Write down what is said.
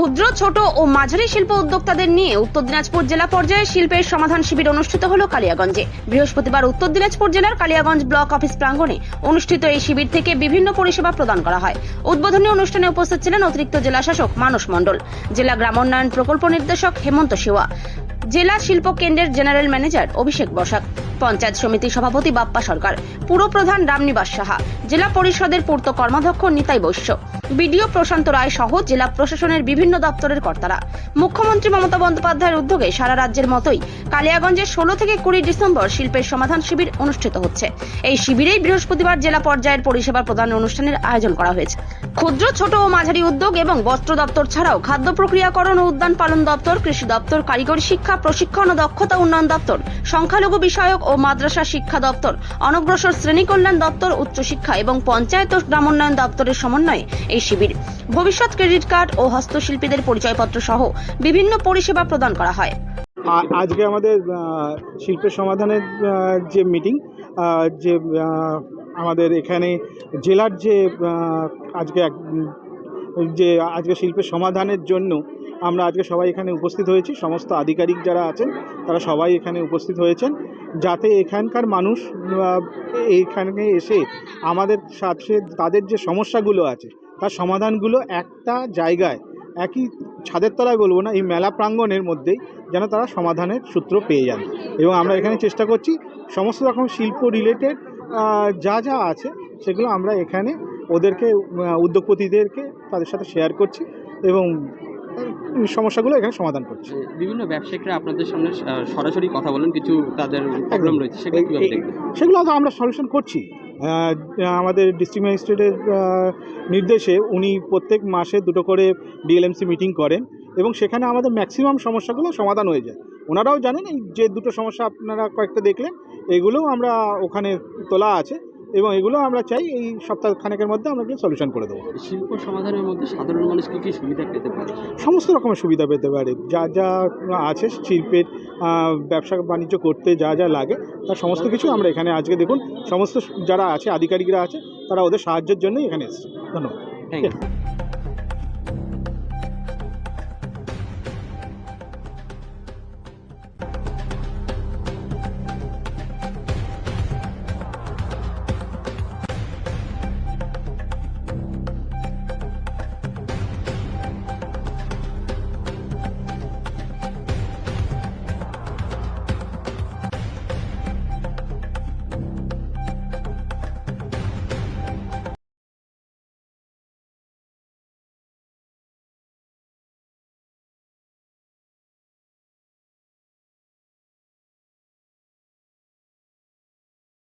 ক্ষুদ্র, ছোট ও মাঝারি শিল্প উদ্যোক্তাদের নিয়ে উত্তর দিনাজপুর জেলা পর্যায়ে শিল্পের সমাধান শিবির অনুষ্ঠিত হলো কালিয়াগঞ্জে। বৃহস্পতিবার উত্তর দিনাজপুর জেলার কালিয়াগঞ্জ ব্লক অফিস প্রাঙ্গণে অনুষ্ঠিত এই শিবির থেকে বিভিন্ন পরিষেবা প্রদান করা হয়। উদ্বোধনী অনুষ্ঠানে উপস্থিত ছিলেন অতিরিক্ত জেলা শাসক মানস মণ্ডল, জেলা গ্রামোন্নয়ন প্রকল্প নির্দেশক হেমন্ত শিওয়া, জেলা শিল্প কেন্দ্রের জেনারেল ম্যানেজার অভিষেক বসাক, পঞ্চায়েত সমিতির সভাপতি বাপ্পা সরকার, পুরপ্রধান রামনিবাস সাহা, জেলা পরিষদের পূর্ত কর্মাধ্যক্ষ নিতাই বৈশ্য। বিডিও প্রশান্ত রায় সহ জেলা প্রশাসনের বিভিন্ন দপ্তরের কর্তারা। মুখ্যমন্ত্রী মমতা বন্দ্যোপাধ্যায়ের উদ্যোগে সারা রাজ্যের মতোই কালিয়াগঞ্জে ষোলো থেকে কুড়ি ডিসেম্বর শিল্পের সমাধান শিবির অনুষ্ঠিত হচ্ছে। এই শিবিরেই বৃহস্পতিবার জেলা পর্যায়ের পরিষেবা প্রদান অনুষ্ঠানের আয়োজন করা হয়েছে। ক্ষুদ্র, ছোট ও মাঝারি উদ্যোগ এবং বস্ত্র দপ্তর ছাড়াও খাদ্য প্রক্রিয়াকরণ ও উদ্যান পালন দপ্তর, কৃষি দপ্তর, কারিগরি শিক্ষা, প্রশিক্ষণ ও দক্ষতা উন্নয়ন দপ্তর, সংখ্যালঘু বিষয়ক ও মাদ্রাসা শিক্ষা দপ্তর, অনগ্রসর শ্রেণি কল্যাণ দপ্তর, উচ্চশিক্ষা এবং পঞ্চায়েত ও গ্রামোন্নয়ন দপ্তরের সমন্বয়ে এই শিবির। ভবিষ্যৎ ক্রেডিট কার্ড ও হস্তশিল্পীদের পরিচয়পত্র সহ বিভিন্ন পরিষেবা প্রদান করা হয়। আজকে আমাদের শিল্পের সমাধানের যে মিটিং যে আমাদের এখানে জেলার যে আজকে যে, আজকে শিল্পের সমাধানের জন্য আমরা আজকে সবাই এখানে উপস্থিত হয়েছি। সমস্ত আধিকারিক যারা আছেন, তারা সবাই এখানে উপস্থিত হয়েছেন। যাতে এখানকার মানুষ এইখানে এসে আমাদের সাথে তাদের যে সমস্যাগুলো আছে তার সমাধানগুলো একটা জায়গায়, একই ছাদের তলায় বলব না, এই মেলা প্রাঙ্গণের মধ্যেই যেন তারা সমাধানের সূত্র পেয়ে যান। এবং আমরা এখানে চেষ্টা করছি সমস্ত রকম শিল্প রিলেটেড যা যা আছে সেগুলো আমরা এখানে ওদেরকে উদ্যোগপতিদেরকে তাদের সাথে শেয়ার করছি এবং সমস্যাগুলো এখানে সমাধান করছি। বিভিন্ন ব্যবসায়িকরা আপনাদের সামনে সরাসরি কথা বলেন কিছু তাদের প্রবলেম রয়েছে সেগুলো তো আমরা সলিউশন করছি। আমাদের ডিস্ট্রিক্ট ম্যাজিস্ট্রেটের নির্দেশে উনি প্রত্যেক মাসে দুটো করে ডিএলএমসি মিটিং করেন এবং সেখানে আমাদের ম্যাক্সিমাম সমস্যাগুলো সমাধান হয়ে যায়। ওনারাও জানেন এই যে দুটো সমস্যা আপনারা কয়েকটা দেখলেন এগুলোও আমরা ওখানে তোলা আছে। এবং এগুলো আমরা চাই এই সপ্তাহ খানেকের মধ্যে আমরা সলিউশন করে দেবো। শিল্প সমাধানের মধ্যে সাধারণ মানুষ কি কি সুবিধা পেতে পারে? সমস্ত রকমের সুবিধা পেতে পারে। যা যা আছে শিল্পের ব্যবসা বাণিজ্য করতে যা যা লাগে তার সমস্ত কিছু আমরা এখানে আজকে দেখুন সমস্ত যারা আছে আধিকারিকরা আছে তারা ওদের সাহায্যের জন্যই এখানে এসেছে। ধন্যবাদ। Thank you